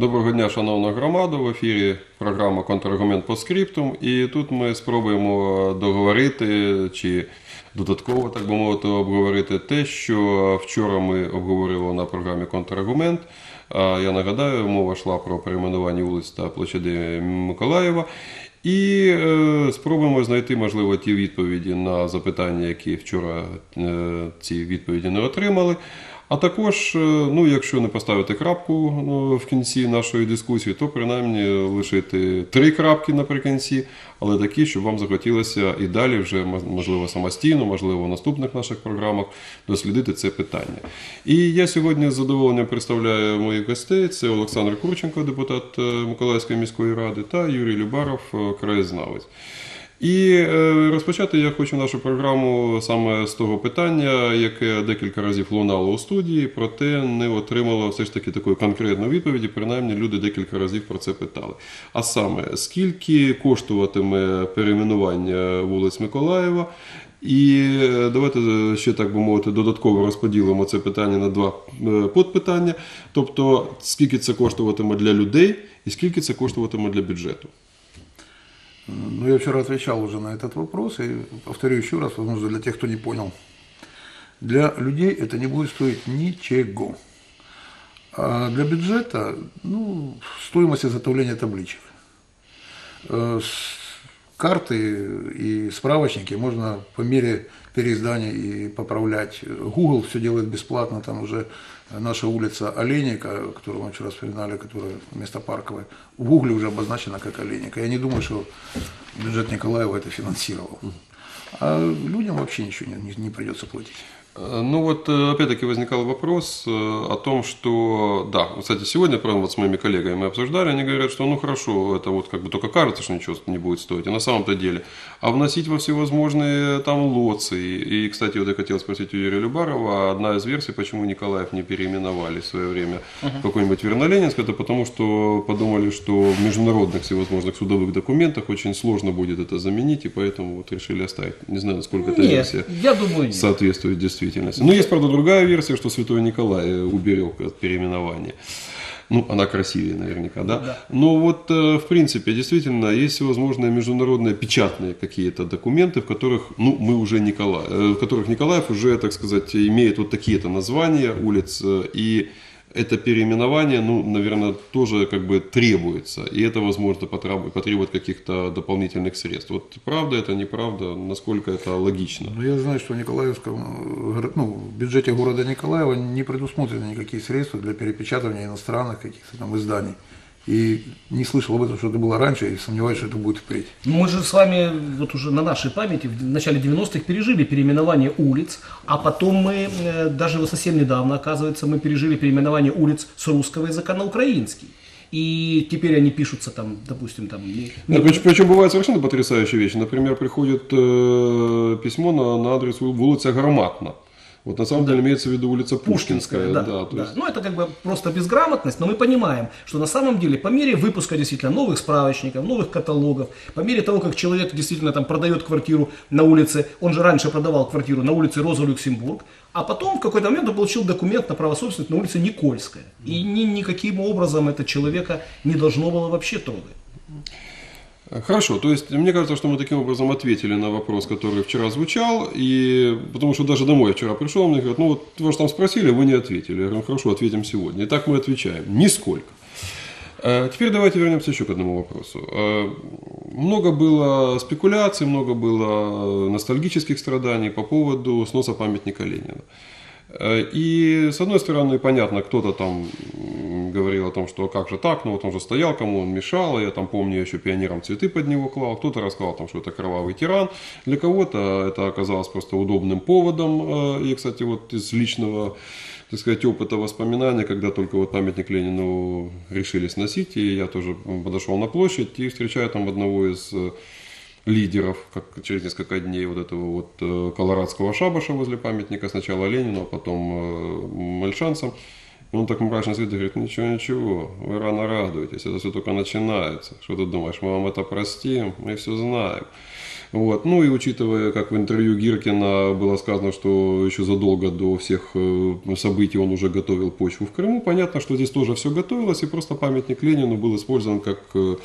Доброго дня, шановна громада. В ефірі програма Контраргумент по скриптум. І тут ми спробуємо договорити чи додатково, так би мовити, обговорити те, що вчора ми обговорили на програмі Контраргумент. Я нагадаю, мова йшла про перейменування вулиць та площади Миколаєва. І е, спробуємо знайти, можливо, ті відповіді на запитання, які вчора е, ці відповіді не отримали. А також, е, ну, якщо не поставити крапку ну, в кінці нашої дискусії, то принаймні лишити три крапки наприкінці, але такі, щоб вам захотілося і далі, вже можливо самостійно, можливо, в наступних наших програмах дослідити це питання. І я сьогодні з задоволенням представляю моїх гостей: це Олександр Курченко, депутат е, Миколаївської міської ради, та Юрій Любаров, е, краєзнавець. І е, розпочати я хочу нашу програму саме з того питання, яке декілька разів лунало у студії, проте не отримало все ж таки такої конкретної відповіді. Принаймні, люди декілька разів про це питали. А саме, скільки коштуватиме перейменування вулиць Миколаєва? І е, давайте ще так би мовити, додатково розподілимо це питання на два е, подпитання. Тобто, скільки це коштуватиме для людей, і скільки це коштуватиме для бюджету. Ну, я вчера отвечал уже на этот вопрос, и повторю еще раз, возможно, для тех, кто не понял. Для людей это не будет стоить ничего. А для бюджета, ну, стоимость изготовления табличек. Э, карты и справочники можно по мере переиздания и поправлять. Google все делает бесплатно, там уже наша улица Олейника, которую мы вчера вспоминали, которая вместо Парковой, в Гугле уже обозначена как Олейника. Я не думаю, что бюджет Николаева это финансировал. А людям вообще ничего не, не, придется платить. Э, ну вот, э, опять-таки, возникал вопрос э, о том, что, да, кстати, сегодня, правда, вот с моими коллегами мы обсуждали, они говорят, что, ну, хорошо, это вот как бы только кажется, что ничего не будет стоить, а на самом-то деле, а вносить во всевозможные там лоции, и, кстати, вот я хотел спросить у Юрия Любарова, одна из версий, почему Николаев не переименовали в свое время uh-huh. какой-нибудь Верноленинск, это потому, что подумали, что в международных всевозможных судовых документах очень сложно будет это заменить, и поэтому вот решили оставить. Не знаю, насколько эта версия я думаю, нет. соответствует действительности действительности. Но есть, правда, другая версия, что Святой Николай уберег от переименования. Ну, она красивее наверняка, да? да. Но вот, э, в принципе, действительно, есть возможные международные печатные какие-то документы, в которых, ну, мы уже Николай, э, в которых Николаев уже, так сказать, имеет вот такие-то названия улиц, э, и это переименование, ну, наверное, тоже как бы требуется. И это, возможно, потребует, каких-то дополнительных средств. Вот правда это, неправда, насколько это логично? Ну, я знаю, что в Николаевском, ну, в бюджете города Николаева не предусмотрены никакие средства для перепечатывания иностранных каких-то там изданий. И не слышал об этом, что это было раньше, и сомневаюсь, что это будет впредь. Мы же с вами вот уже на нашей памяти в начале 90-х пережили переименование улиц, а потом мы, э, даже вот совсем недавно, оказывается, мы пережили переименование улиц с русского языка на украинский. И теперь они пишутся там, допустим, там... Да, причем, причем бывают совершенно потрясающие вещи. Например, приходит э, письмо на, на адрес улица Громатна. Вот на самом да. деле имеется в виду улица Пушкинская. Пушкинская да, да, да. Есть... Ну, это как бы просто безграмотность, но мы понимаем, что на самом деле по мере выпуска действительно новых справочников, новых каталогов, по мере того, как человек действительно там продает квартиру на улице, он же раньше продавал квартиру на улице Роза Люксембург, а потом в какой-то момент он получил документ на право собственности на улице Никольская. И ни, никаким образом это человека не должно было вообще трогать. Хорошо, то есть мне кажется, что мы таким образом ответили на вопрос, который вчера звучал, и потому что даже домой я вчера пришел, мне говорят, ну вот вы же там спросили, вы не ответили. Я говорю, хорошо, ответим сегодня. И так мы отвечаем, нисколько. Э, теперь давайте вернемся еще к одному вопросу. Э, много было спекуляций, много было ностальгических страданий по поводу сноса памятника Ленина. Э, и с одной стороны, понятно, кто-то там говорил о том, что как же так, ну вот он же стоял, кому он мешал, я там помню, я еще пионером цветы под него клал, кто-то рассказал, там, что это кровавый тиран, для кого-то это оказалось просто удобным поводом, э, и, кстати, вот из личного так сказать, опыта воспоминания, когда только вот памятник Ленину решили сносить, и я тоже подошел на площадь и встречаю там одного из э, лидеров, как через несколько дней вот этого вот э, колорадского шабаша возле памятника, сначала Ленину, а потом Мальшанцам. Он так мрачно сидит и говорит, ничего, ничего, вы рано радуетесь, это все только начинается. Что ты думаешь, мы вам это простим, мы все знаем. Вот. Ну и учитывая, как в интервью Гиркина было сказано, что еще задолго до всех э, событий он уже готовил почву в Крыму, понятно, что здесь тоже все готовилось, и просто памятник Ленину был использован как э,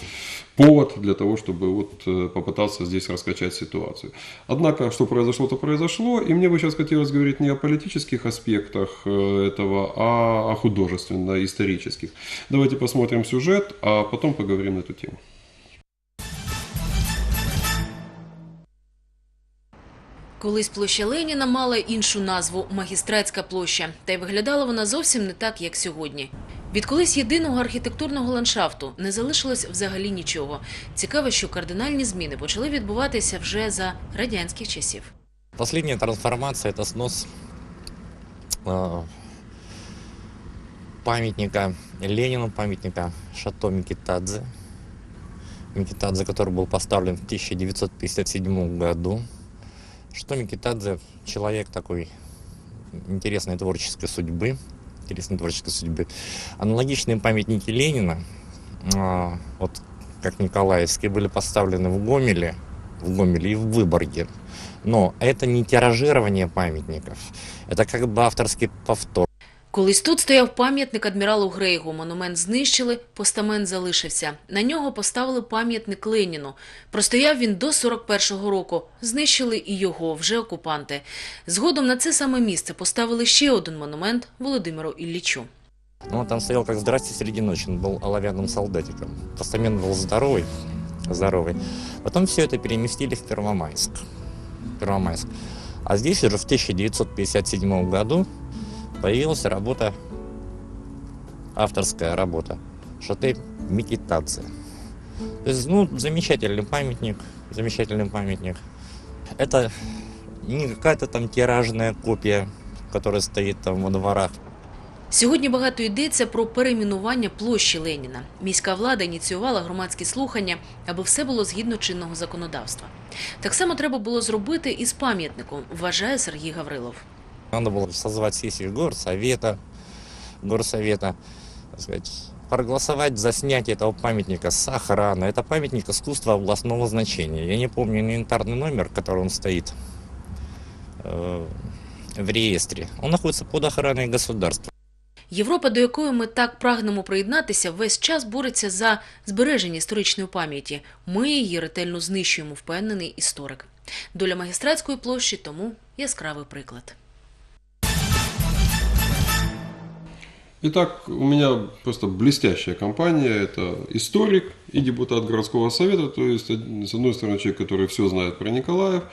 повод для того, чтобы вот э, попытаться здесь раскачать ситуацию. Однако, что произошло, то произошло, и мне бы сейчас хотелось говорить не о политических аспектах этого, а о художественно-исторических. Давайте посмотрим сюжет, а потом поговорим на эту тему. Колись площа Леніна мала іншу назву магістратська площа, та й виглядала вона зовсім не так, як сьогодні. Від колись єдиного архітектурного ландшафту не залишилось взагалі нічого. Цікаво, що кардинальні зміни почали відбуватися вже за радянських часів. Последняя трансформация – это снос э, памятника Ленину, памятника Шато Микитадзе. Микитадзе, который был поставлен в 1957 году. Шато Микитадзе – человек такой интересной творческой судьбы. Интересной творческой судьбы. Аналогичные памятники Ленина, э, вот как Николаевские, были поставлены в Гомеле, в Гомеле и в Выборге. Но это не тиражирование памятников, это как бы авторский повтор. Колись тут стояв пам'ятник адміралу Грейгу. Монумент знищили, постамент залишився. На нього поставили пам'ятник Леніну. Простояв він до 41-го року. Знищили і його вже окупанти. Згодом на це саме місце поставили ще один монумент Володимиру Іллічу. Ну, он там стоял как «Здрасте, среди ночи», он был оловянным солдатиком. Постамент был здоровый, здоровый. Потом все это переместили в Первомайск. Первомайск. А здесь уже в 1957 году появилась работа, авторская работа, Шатэ Микитадзе. То есть, ну, замечательный памятник, замечательный памятник. Это не какая-то там тиражная копия, которая стоит там во дворах. Сьогодні багато йдеться про перейменування площі Леніна. Міська влада ініціювала громадські слухання, аби все було згідно чинного законодавства. Так само треба було зробити і з пам'ятником, вважає Сергій Гаврилов. Надо было созвать сессию горсовета, горсовета, так сказать, проголосовать за снятие этого памятника с охраны. Это памятник искусства областного значения. Я не помню инвентарный номер, который он стоит э, в реестре. Он находится под охраной государства. Європа, до якої ми так прагнемо приєднатися, весь час бореться за збереження історичної пам'яті. Ми її ретельно знищуємо, впевнений історик. Доля магістратської площі тому яскравий приклад. Итак, у меня просто блестящая компания. Это историк и депутат городского совета. То есть, с одной стороны, человек, который все знает про Николаев,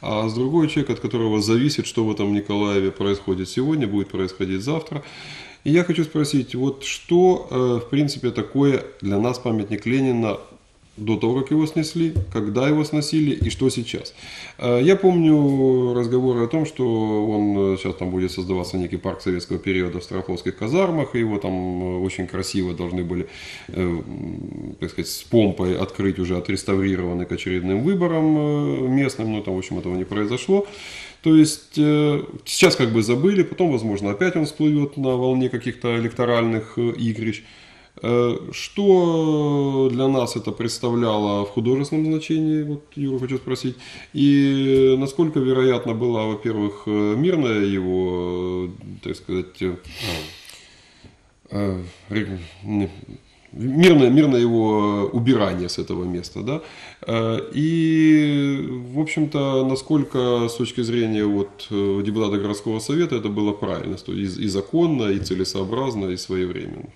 а с другой человек, от которого зависит, что в этом Николаеве происходит сегодня, будет происходить завтра. И я хочу спросить, вот что, э, в принципе, такое для нас памятник Ленина до того, как его снесли, когда его сносили и что сейчас. Э, Я помню разговоры о том, что он э, сейчас там будет создаваться некий парк советского периода в Страховских казармах, и его там э, очень красиво должны были, э, так сказать, с помпой открыть уже отреставрированный к очередным выборам местным, но там, в общем, этого не произошло. То есть сейчас как бы забыли, потом, возможно, опять он всплывет на волне каких-то электоральных игрищ. Э, Что для нас это представляло в художественном значении, вот Юру хочу спросить, и насколько вероятно было, во-первых, э, мирное его, э, так сказать, мирное, мирное его убирание с этого места, да, и, в общем-то, насколько с точки зрения вот депутата городского совета это было правильно, то есть и законно, и целесообразно, и своевременно.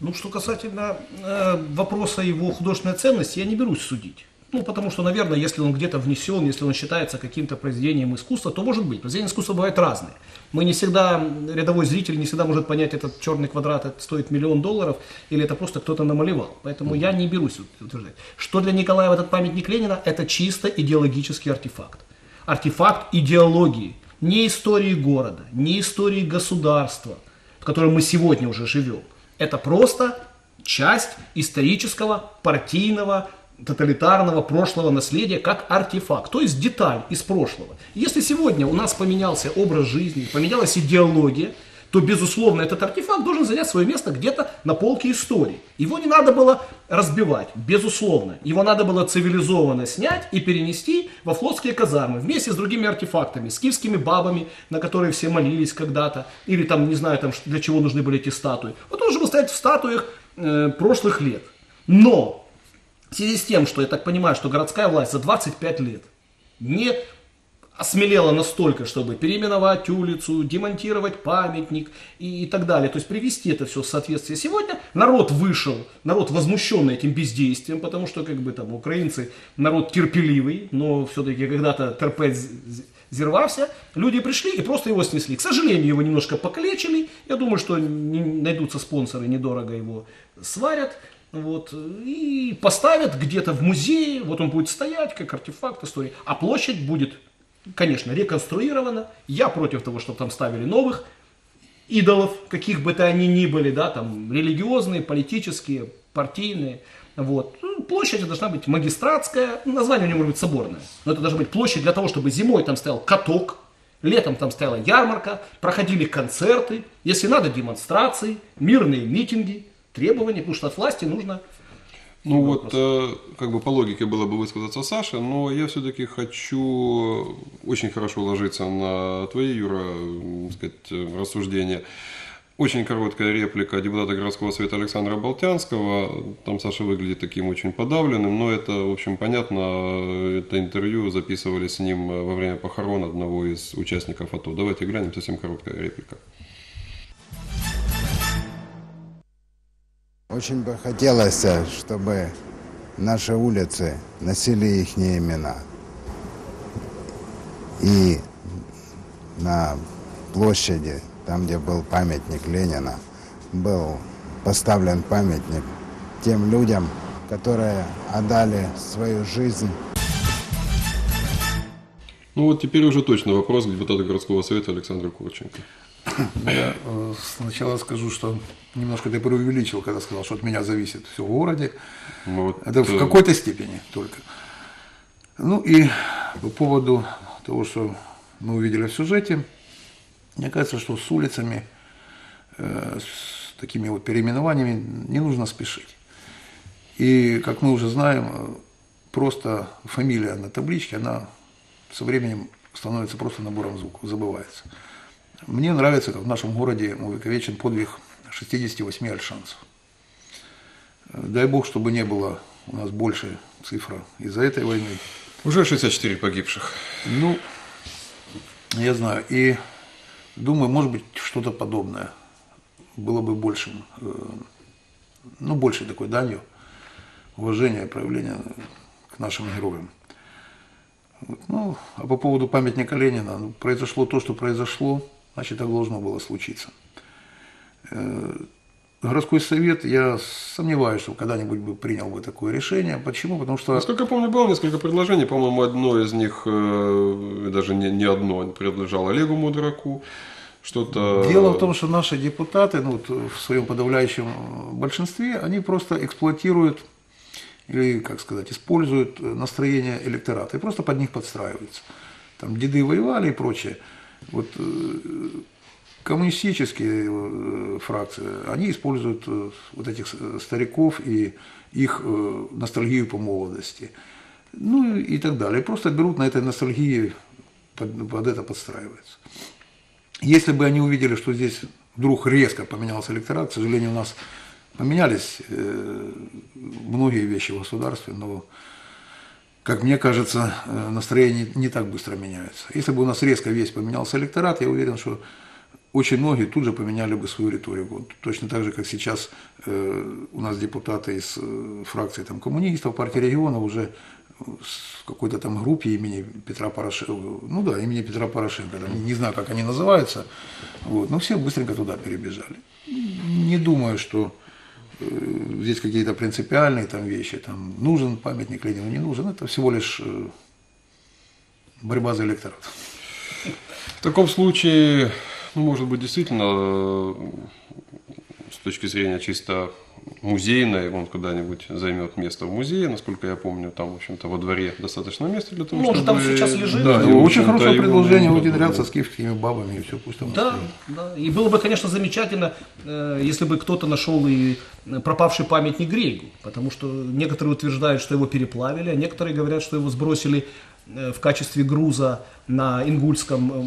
Ну, что касательно э, вопроса его художественной ценности, я не берусь судить. Ну, потому что, наверное, если он где-то внесен, если он считается каким-то произведением искусства, то может быть. Произведения искусства бывают разные. Мы не всегда, рядовой зритель не всегда может понять, этот черный квадрат это стоит миллион долларов, или это просто кто-то намалевал. Поэтому я не берусь утверждать. Что для Николаева этот памятник Ленина, это чисто идеологический артефакт. Артефакт идеологии. Не истории города, не истории государства, в котором мы сегодня уже живем. Это просто часть исторического, партийного, тоталитарного прошлого наследия как артефакт, то есть деталь из прошлого. Если сегодня у нас поменялся образ жизни, поменялась идеология, то, безусловно, этот артефакт должен занять свое место где-то на полке истории. Его не надо было разбивать, безусловно. Его надо было цивилизованно снять и перенести во флотские казармы вместе с другими артефактами, с киевскими бабами, на которые все молились когда-то, или там, не знаю, там, для чего нужны были эти статуи. Вот он должен был стоять в статуях э, прошлых лет. Но в связи с тем, что я так понимаю, что городская власть за 25 лет не осмелела настолько, чтобы переименовать улицу, демонтировать памятник и, и так далее. То есть привести это все в соответствие. Сегодня народ вышел, народ возмущенный этим бездействием, потому что как бы там украинцы народ терпеливый, но все-таки когда-то терпеть з- з- зервался, люди пришли и просто его снесли. К сожалению, его немножко покалечили. Я думаю, что не- найдутся спонсоры, недорого его сварят. Вот, и поставят где-то в музее, вот он будет стоять как артефакт истории, а площадь будет, конечно, реконструирована. Я против того, чтобы там ставили новых идолов, каких бы то они ни были, да, там религиозные, политические, партийные. Вот. Ну, Площадь должна быть магистратская, название у нее может быть соборное, но это должна быть площадь для того, чтобы зимой там стоял каток, летом там стояла ярмарка, проходили концерты, если надо демонстрации, мирные митинги, требования, потому что от власти нужно Ну вот, э, как бы по логике было бы высказаться Саше, но я все-таки хочу очень хорошо ложиться на твои, Юра, сказать, рассуждения. Очень короткая реплика депутата городского совета Александра Болтянского. Там Саша выглядит таким очень подавленным, но это, в общем, понятно. Это интервью записывали с ним во время похорон одного из участников АТО. Давайте глянем, совсем короткая реплика. Очень бы хотелось, э, чтобы наши улицы носили их имена. И на площади, там, где был памятник Ленина, был поставлен памятник тем людям, которые отдали свою жизнь Ну вот теперь уже точно вопрос к депутату городского совета Александру Курченко. Я э, сначала скажу, что немножко ты преувеличил, когда сказал, что от меня зависит все в городе. Мы вот, Это в э, какой-то степени только. Ну и по поводу того, что мы увидели в сюжете, мне кажется, что с улицами, э, с такими вот переименованиями не нужно спешить. И, как мы уже знаем, э, просто фамилия на табличке, она со временем становится просто набором звуков, забывается. Мне нравится, как в нашем городе увековечен подвиг 68 альшанцев. Дай бог, чтобы не было у нас больше цифра из-за этой войны. Уже 64 погибших. Ну, я знаю. И думаю, может быть, что-то подобное было бы большим, э, ну, большей такой данью уважения и проявления к нашим героям. Ну, а по поводу памятника Ленина, ну, произошло то, что произошло, значит, так должно было случиться. Э, Городской совет, я сомневаюсь, что когда-нибудь бы принял бы такое решение. Почему? Потому что... Насколько я помню, было несколько предложений. По-моему, одно из них, э, даже не, не одно, принадлежало Олегу Мудраку. Что-то... Дело в том, что наши депутаты, ну, вот в своем подавляющем большинстве, они просто эксплуатируют или, как сказать, используют настроение электората и просто под них подстраиваются. Там деды воевали и прочее. Вот э, коммунистические э, фракции, они используют э, вот этих стариков и их ностальгию по молодости. Ну и так далее. Просто берут на этой ностальгии, под, под это подстраиваются. Если бы они увидели, что здесь вдруг резко поменялся электорат, к сожалению, у нас поменялись многие вещи в государстве, но, как мне кажется, э, настроение не, так быстро меняется. Если бы у нас резко весь поменялся электорат, я уверен, что очень многие тут же поменяли бы свою риторику. Точно так же, как сейчас э, у нас депутаты из э, фракции там, коммунистов, партии регионов уже в какой-то там группе имени Петра Порошенко, ну да, имени Петра Порошенко, там, не, знаю, как они называются, вот, но все быстренько туда перебежали. Не думаю, что здесь какие-то принципиальные там вещи, там, нужен памятник Ленину, не нужен, это всего лишь э, борьба за электорат. В таком случае, ну, может быть, действительно э, точки зрения чисто музейной, он когда-нибудь займет место в музее, насколько я помню, там, в общем-то, во дворе достаточно места для того, Ну, чтобы... там сейчас лежит. Да, и, очень хорошее предложение было- с киевскими бабами и все, пусть там Да, да. И было бы, конечно, замечательно, э, если бы кто-то нашел и пропавший памятник Грейгу, потому что некоторые утверждают, что его переплавили, а некоторые говорят, что его сбросили в качестве груза на Ингульском э,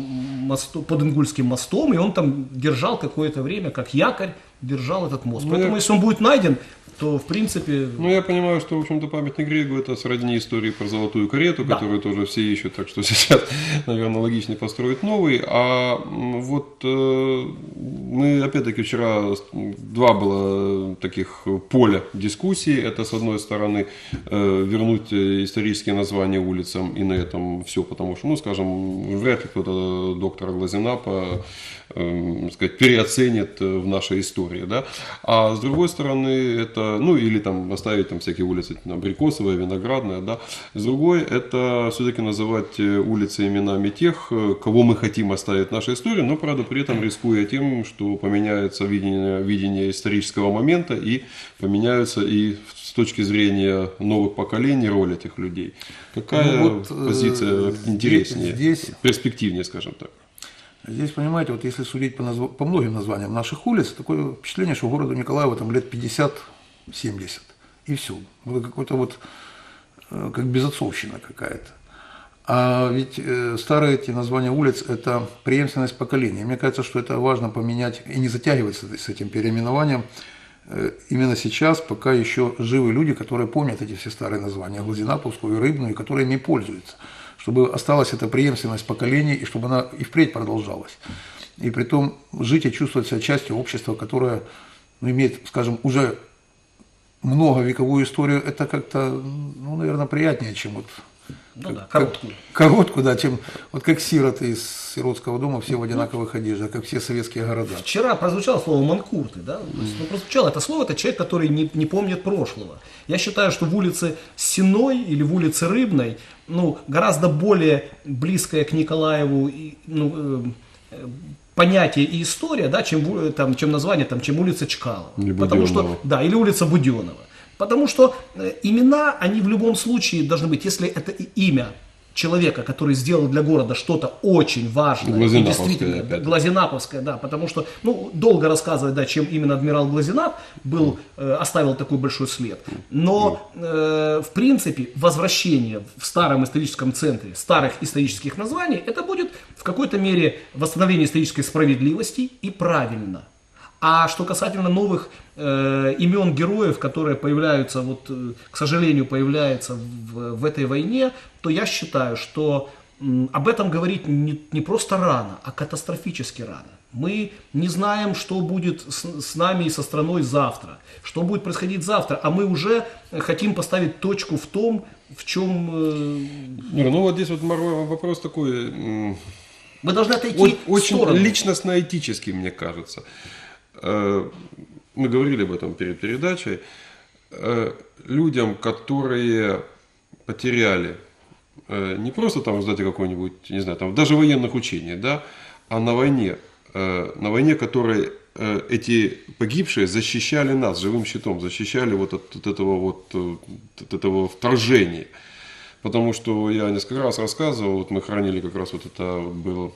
мосту, под Ингульским мостом, и он там держал какое-то время, как якорь, держал этот мост. Ну, Поэтому, если он будет найден, то, в принципе, Ну, я понимаю, что, в общем-то, памятник Грегу это сродни истории про золотую карету, Да. которую тоже все ищут, так что сейчас, наверное, логичнее построить новый. А вот э, мы, опять-таки, вчера два было таких поля дискуссий. Это, с одной стороны, э, вернуть э, исторические названия улицам, и на этом все, потому что, ну, скажем, вряд ли кто-то доктора Глазенапа эм, сказать, переоценит э, в нашей истории, да. А с другой стороны, это, ну, или там оставить там всякие улицы, там, Абрикосовая, Виноградная, да. С другой, это все-таки называть э, улицы именами тех, э, кого мы хотим оставить в нашей истории, но, правда, при этом рискуя тем, что поменяется видение, видение исторического момента и поменяются и с точки зрения новых поколений роль этих людей. Какая Ну вот, э, позиция интереснее, здесь- перспективнее, скажем так? Здесь, понимаете, вот если судить по, назв- по многим названиям наших улиц, такое впечатление, что городу Николаева там лет 50-70. И все. Было какое-то вот, э, как безотцовщина какая-то. А ведь э, старые эти названия улиц – это преемственность поколений. Мне кажется, что это важно поменять и не затягивать с, с этим переименованием э, именно сейчас, пока еще живы люди, которые помнят эти все старые названия, Глазинаповскую и Рыбную, и которые ими пользуются. Чтобы осталась эта преемственность поколений, и чтобы она и впредь продолжалась. И при том жить и чувствовать себя частью общества, которое ну, имеет, скажем, уже многовековую историю, это как-то, ну, наверное, приятнее, чем вот ну да, короткую. короткую, да, чем вот как сироты из сиротского дома все в одинаковых одеждах, как все советские города. Вчера прозвучало слово «манкурты», да? То есть, ну, прозвучало это слово, это человек, который не, не помнит прошлого. Я считаю, что в улице Сеной или в улице Рыбной, ну, гораздо более близкое к Николаеву, ну, э, э, понятие и история, да, чем, там, чем название, там, чем улица Чкалова. Или Потому что, да, или улица Буденова. Потому что э, имена, они в любом случае должны быть, если это имя человека, который сделал для города что-то очень важное, и Глазенаповское, действительно, опять. Глазенаповская, да, потому что, ну, долго рассказывать, да, чем именно адмирал Глазенап был, э, оставил такой большой след. Но, э, в принципе, возвращение в старом историческом центре старых исторических названий, это будет в какой-то мере восстановление исторической справедливости и правильно. А что касательно новых э, имен героев, которые появляются, вот, э, к сожалению, появляются в, в этой войне, то я считаю, что м, об этом говорить не, не просто рано, а катастрофически рано. Мы не знаем, что будет с, с нами и со страной завтра, что будет происходить завтра, а мы уже хотим поставить точку в том, в чем э, ну вот здесь вот вопрос такой, мы должны отойти очень личностно-этический, мне кажется. Э, Мы говорили об этом перед передачей. Э, Людям, которые потеряли э, не просто там результате какой-нибудь, не знаю, там даже военных учений, да, а на войне, на войне, которой эти погибшие защищали нас живым щитом, защищали вот от, от этого вот от этого вторжения. Потому что я несколько раз рассказывал, вот мы хранили как раз вот это вот был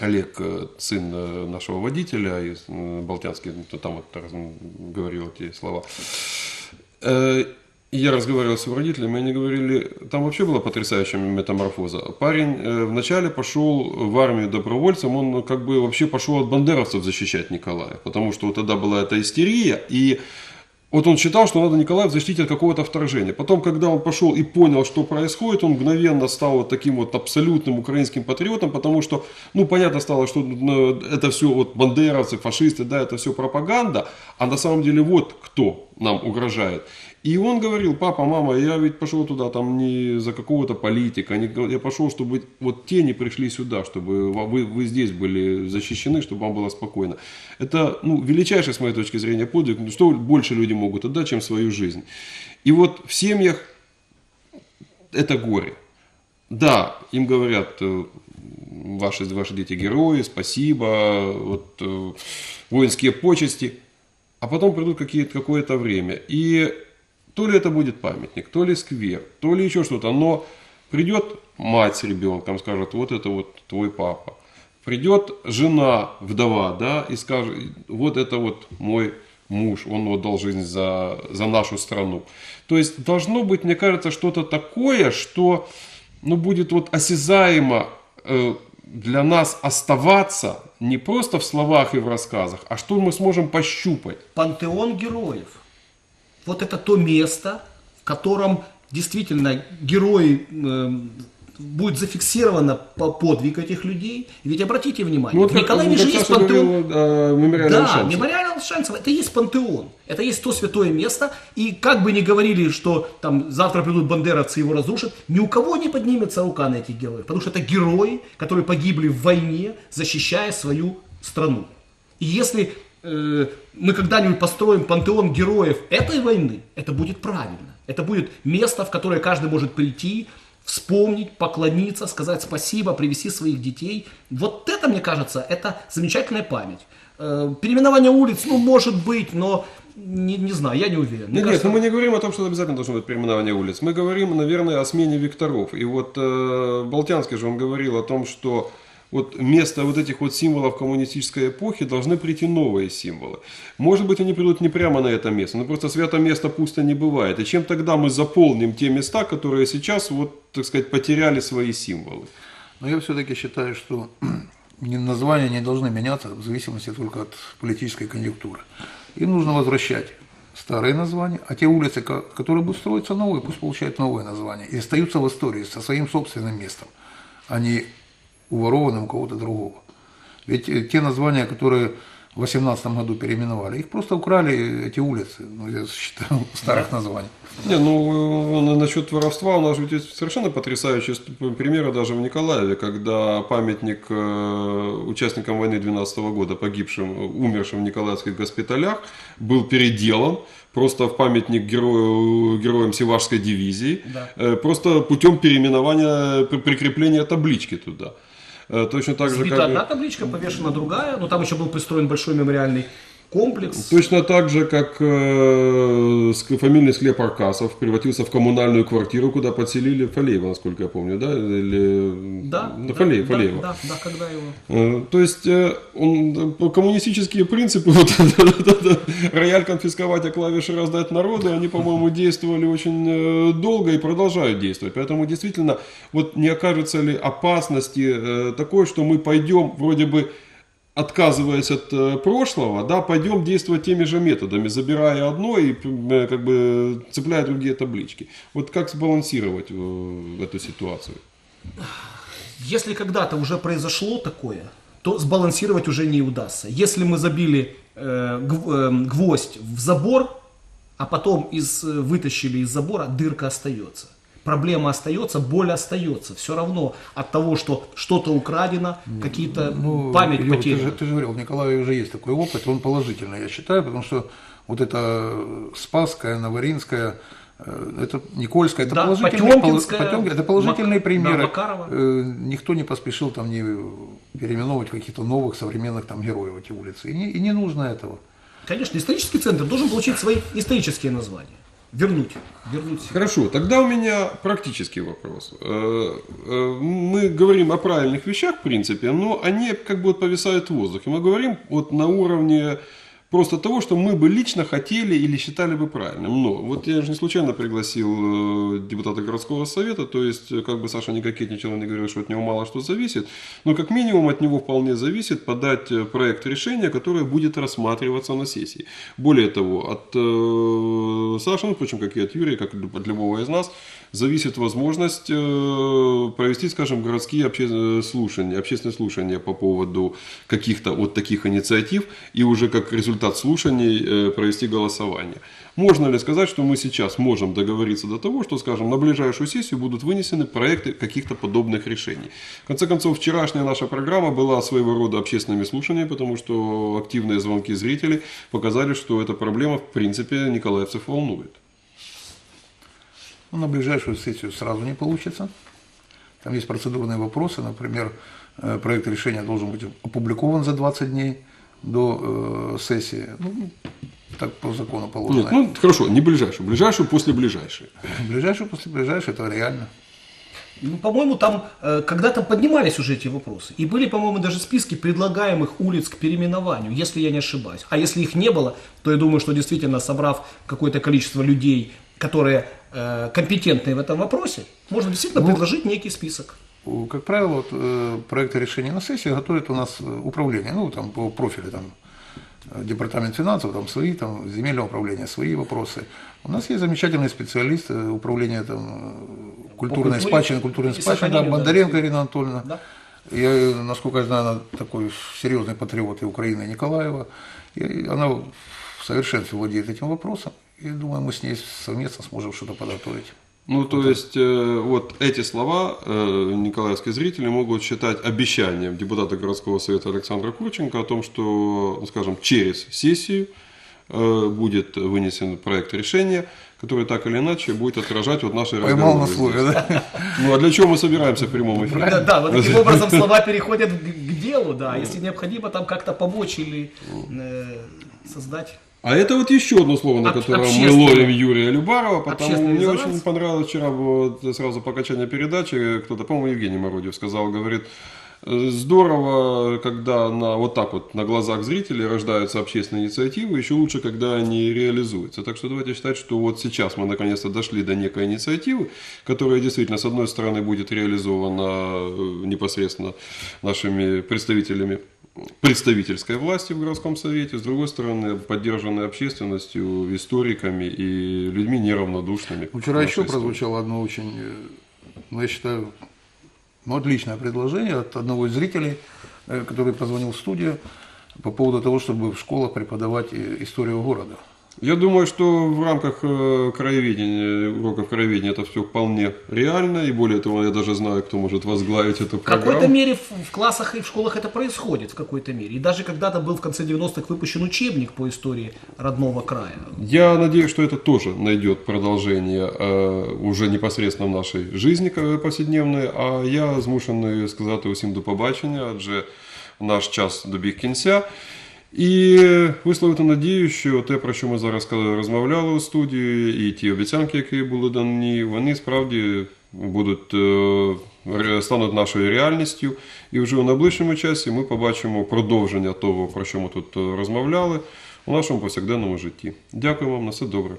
Олег, э, сын э, нашего водителя из Балтянский, ну, там вот говорил эти слова. Э, Я разговаривал с его родителями, они говорили, там вообще была потрясающая метаморфоза. Парень вначале пошел в армию добровольцем, он как бы вообще пошел от бандеровцев защищать Николая, потому что тогда была эта истерия, и вот он считал, что надо Николаев защитить от какого-то вторжения. Потом, когда он пошел и понял, что происходит, он мгновенно стал вот таким вот абсолютным украинским патриотом, потому что, ну, понятно стало, что ну, это все вот бандеровцы, фашисты, да, это все пропаганда, а на самом деле вот кто нам угрожает. И он говорил, папа, мама, я ведь пошел туда там не за какого-то политика, я пошел, чтобы вот те не пришли сюда, чтобы вы, вы здесь были защищены, чтобы вам было спокойно. Это ну, величайший, с моей точки зрения, подвиг. Ну, Что больше люди могут отдать, чем свою жизнь. И вот в семьях это горе. Да, им говорят, э, ваши, ваши дети герои, спасибо, вот, э, воинские почести. А потом придут какое-то время. И то ли это будет памятник, то ли сквер, то ли еще что-то. Но придет мать с ребенком, скажет, вот это вот твой папа. Придет жена, вдова, да, и скажет, вот это вот мой муж, он отдал жизнь за, за нашу страну. То есть должно быть, мне кажется, что-то такое, что ну, будет вот осязаемо э, для нас оставаться не просто в словах и в рассказах, а что мы сможем пощупать. Пантеон героев. Вот это то место, в котором действительно герои э, будет зафиксировано по подвиг этих людей. Ведь обратите внимание, Ну, вот в Николаеве же есть пантеон. говорил, мемориальный Да, шанс. мемориал Шанцева, это есть пантеон, это есть то святое место, и как бы ни говорили, что там завтра придут бандеровцы и его разрушат, ни у кого не поднимется рука на этих героев, потому что это герои, которые погибли в войне, защищая свою страну. И если э, мы когда-нибудь построим пантеон героев этой войны, это будет правильно. Это будет место, в которое каждый может прийти, вспомнить, поклониться, сказать спасибо, привести своих детей. Вот это, мне кажется, это замечательная память. Э, Переименование улиц, ну, может быть, но не, не знаю, я не уверен. Мне Нет, нет, кажется, ну мы не говорим о том, что обязательно должно быть переименование улиц. Мы говорим, наверное, о смене векторов. И вот э, Болтянский же он говорил о том, что вот вместо вот этих вот символов коммунистической эпохи должны прийти новые символы. Может быть, они придут не прямо на это место, но просто свято место пусто не бывает. И чем тогда мы заполним те места, которые сейчас, вот, так сказать, потеряли свои символы? Но я все-таки считаю, что названия не должны меняться в зависимости только от политической конъюнктуры. Им нужно возвращать старые названия, а те улицы, ко- которые будут строиться новые, пусть получают новые названия и остаются в истории со своим собственным местом, а не уворованным у кого-то другого. Ведь э, те названия, которые в 18 году переименовали, их просто украли эти улицы, ну, я считаю, старых названий. Не, ну э, насчет воровства у нас же есть совершенно потрясающие примеры даже в Николаеве, когда памятник э, участникам войны 12 года, погибшим, э, умершим в николаевских госпиталях, был переделан просто в памятник герою, героям Севашской дивизии, Да. э, просто путем переименования, при- прикрепления таблички туда. Э, Точно так же, сбита как... одна табличка, повешена другая, но там еще был построен большой мемориальный комплекс. Точно так же, как э, фамильный склеп Аркасов превратился в коммунальную квартиру, куда подселили Фалеева, насколько я помню, да? Или... Да, Ну, да, Фалеев, да, Фалеева. да, да, когда его... Э, То есть э, он, э, коммунистические принципы, вот этот рояль конфисковать, а клавиши раздать народу, они, по-моему, действовали очень э, долго и продолжают действовать. Поэтому действительно, вот не окажется ли опасности э, такой, что мы пойдем вроде бы отказываясь от э, прошлого, да, пойдем действовать теми же методами, забирая одно и э, как бы цепляя другие таблички. Вот как сбалансировать э, эту ситуацию? Если когда-то уже произошло такое, то сбалансировать уже не удастся. Если мы забили гв- гвоздь в забор, а потом из, вытащили из забора, дырка остается. Проблема остается, боль остается. Все равно от того, что что-то украдено, какие-то Ну, память Юр, ты, потеряна. же, ты же говорил, в Николаеве уже есть такой опыт, он положительный, я считаю, потому что вот это э, Спасская, Новоринская, э, это Никольская, это Да, положительные, Потемкинская, это положительные Мак- примеры. да, Макарова. Э, Никто не поспешил там не переименовывать каких-то новых современных там героев эти улицы. И не, и не нужно этого. Конечно, исторический центр должен получить свои исторические названия. Вернуть. Вернуть. Хорошо, тогда у меня практический вопрос. Э, э, Мы говорим о правильных вещах, в принципе, но они как бы вот повисают в воздухе. Мы говорим вот на уровне просто того, что мы бы лично хотели или считали бы правильным. Но вот я же не случайно пригласил э, депутата городского совета, то есть э, как бы Саша не кокетничал, не говорил, что от него мало что зависит, но как минимум от него вполне зависит подать э, проект решения, которое будет рассматриваться на сессии. Более того, от э, Саши, ну, впрочем, как и от Юрия, как от любого из нас, зависит возможность э, провести, скажем, городские обще- слушания, общественные слушания по поводу каких-то вот таких инициатив и уже как результат слушаний э, провести голосование. Можно ли сказать, что мы сейчас можем договориться до того, что, скажем, на ближайшую сессию будут вынесены проекты каких-то подобных решений? В конце концов, вчерашняя наша программа была своего рода общественными слушаниями, потому что активные звонки зрителей показали, что эта проблема, в принципе, николаевцев волнует. Ну, на ближайшую сессию сразу не получится. Там есть процедурные вопросы. Например, э, проект решения должен быть опубликован за 20 дней до э, сессии. Ну, так по закону положено. Нет, ну хорошо, не ближайшую, ближайшую после ближайшей. Ближайший после ближайшего, это реально. Ну, по-моему, там э, когда-то поднимались уже эти вопросы. И были, по-моему, даже списки предлагаемых улиц к переименованию, если я не ошибаюсь. А если их не было, то я думаю, что действительно, собрав какое-то количество людей, которые э, компетентны в этом вопросе, можно действительно предложить некий список. Как правило, вот, э, проекты решения на сессии готовит у нас э, управление, ну, там, по профилю, там, департамент финансов, там, свои, там, земельное управление, свои вопросы. У нас есть замечательный специалист управления, там, культурной культуре спадщины, культурной и спадщины, да, да, Бондаренко действительно. Ирина Анатольевна. Да. Я, насколько я знаю, она такой серьезный патриот и Украины, и Николаева. И она в совершенстве владеет этим вопросом. И думаю, мы с ней совместно сможем что-то подготовить. Ну, то есть, э, вот эти слова э, николаевские зрители могут считать обещанием депутата городского совета Александра Курченко о том, что, ну, скажем, через сессию э, будет вынесен проект решения, который так или иначе будет отражать вот наши Поймал на слове, да? Ну, а для чего мы собираемся в прямом эфире? Да, да, вот таким образом слова переходят к, к делу, да. Если необходимо там как-то помочь или э, создать. А это вот еще одно слово, на Об- котором мы ловим Юрия Любарова, потому мне резонанс. очень понравилось вчера вот, сразу по окончании передачи, кто-то, по-моему, Евгений Мородев сказал, говорит, «Э, здорово, когда на, вот так вот на глазах зрителей рождаются общественные инициативы, еще лучше, когда они реализуются. Так что давайте считать, что вот сейчас мы наконец-то дошли до некой инициативы, которая действительно, с одной стороны, будет реализована э, непосредственно нашими представителями представительской власти в городском совете, с другой стороны, поддержанной общественностью, историками и людьми неравнодушными. к Вчера еще истории. прозвучало одно очень, э, ну, я считаю, ну, отличное предложение от одного из зрителей, э, который позвонил в студию по поводу того, чтобы в школах преподавать э, историю города. Я думаю, что в рамках э, краеведения, уроков краеведения это все вполне реально, и более того, я даже знаю, кто может возглавить эту В какой-то программу. мере в, в классах и в школах это происходит, в какой-то мере. И даже когда-то был в конце 90-х выпущен учебник по истории родного края. Я надеюсь, что это тоже найдет продовження е, уже непосредственно в нашій житті е, повсякденної. А я змушений сказати усім до побачення, адже наш час добіг кінця. І висловити надію, що те, про що ми зараз розмовляли у студії, і ті обіцянки, які були дані, вони справді будуть е, стануть нашою реальністю. І вже у найближчому часі ми побачимо продовження того, про що ми тут е, розмовляли у нашому повсякденному житті. Дякую вам на все добре.